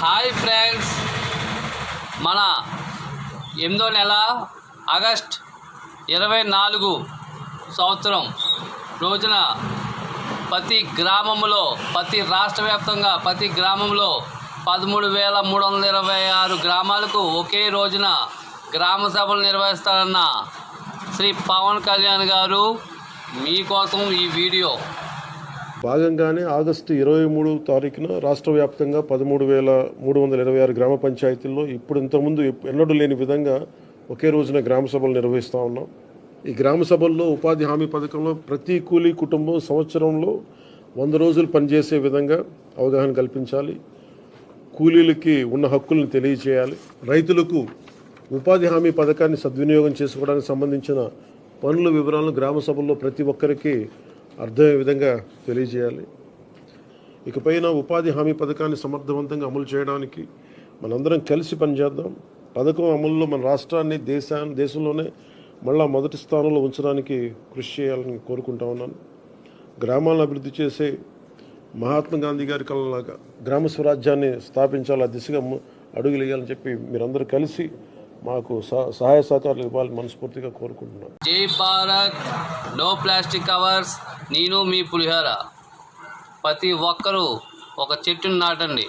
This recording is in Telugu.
Hi friends. మన ఎనిమిదో నెల ఆగస్ట్ ఇరవై నాలుగు సంవత్సరం రోజున ప్రతి గ్రామంలో ప్రతి రాష్ట్ర వ్యాప్తంగా ప్రతి గ్రామంలో పదమూడు వేల మూడు వందల ఇరవై ఆరు గ్రామాలకు ఒకే రోజున గ్రామ సభలు నిర్వహిస్తారన్న శ్రీ పవన్ కళ్యాణ్ గారు మీకోసం ఈ వీడియో. భాగంగానే ఆగస్టు ఇరవై మూడు తారీఖున రాష్ట్ర వ్యాప్తంగా పదమూడు వేల మూడు వందల ఇరవై ఆరు గ్రామ పంచాయతీల్లో ఇప్పుడు ఇంతకుముందు ఎన్నడూ లేని విధంగా ఒకే రోజున గ్రామ సభలు నిర్వహిస్తూ ఉన్నాం. ఈ గ్రామ సభల్లో ఉపాధి హామీ పథకంలో ప్రతి కూలీ కుటుంబం సంవత్సరంలో వంద రోజులు పనిచేసే విధంగా అవగాహన కల్పించాలి. కూలీలకి ఉన్న హక్కులను తెలియచేయాలి. రైతులకు ఉపాధి హామీ పథకాన్ని సద్వినియోగం చేసుకోవడానికి సంబంధించిన పనుల వివరాలను గ్రామ సభల్లో ప్రతి ఒక్కరికి అర్థమయ్యే విధంగా తెలియజేయాలి. ఇకపైన ఉపాధి హామీ పథకాన్ని సమర్థవంతంగా అమలు చేయడానికి మనందరం కలిసి పనిచేద్దాం. పథకం అమలులో మన రాష్ట్రాన్ని దేశాన్ని దేశంలోనే మళ్ళా మొదటి స్థానంలో ఉంచడానికి కృషి చేయాలని కోరుకుంటా ఉన్నాను గ్రామాలను అభివృద్ధి చేసే మహాత్మా గాంధీ గారి కళలాగా గ్రామ స్వరాజ్యాన్ని స్థాపించాలి ఆ దిశగా అడుగులేయాలని చెప్పి మీరందరూ కలిసి మాకు సహ- సహాయ సహకారాలు ఇవ్వాలని మనస్ఫూర్తిగా కోరుకుంటున్నాను జై భారత్. No plastic covers. నేను మీ పులిహోర. ప్రతి ఒక్కరూ ఒక చెట్టుని నాటండి.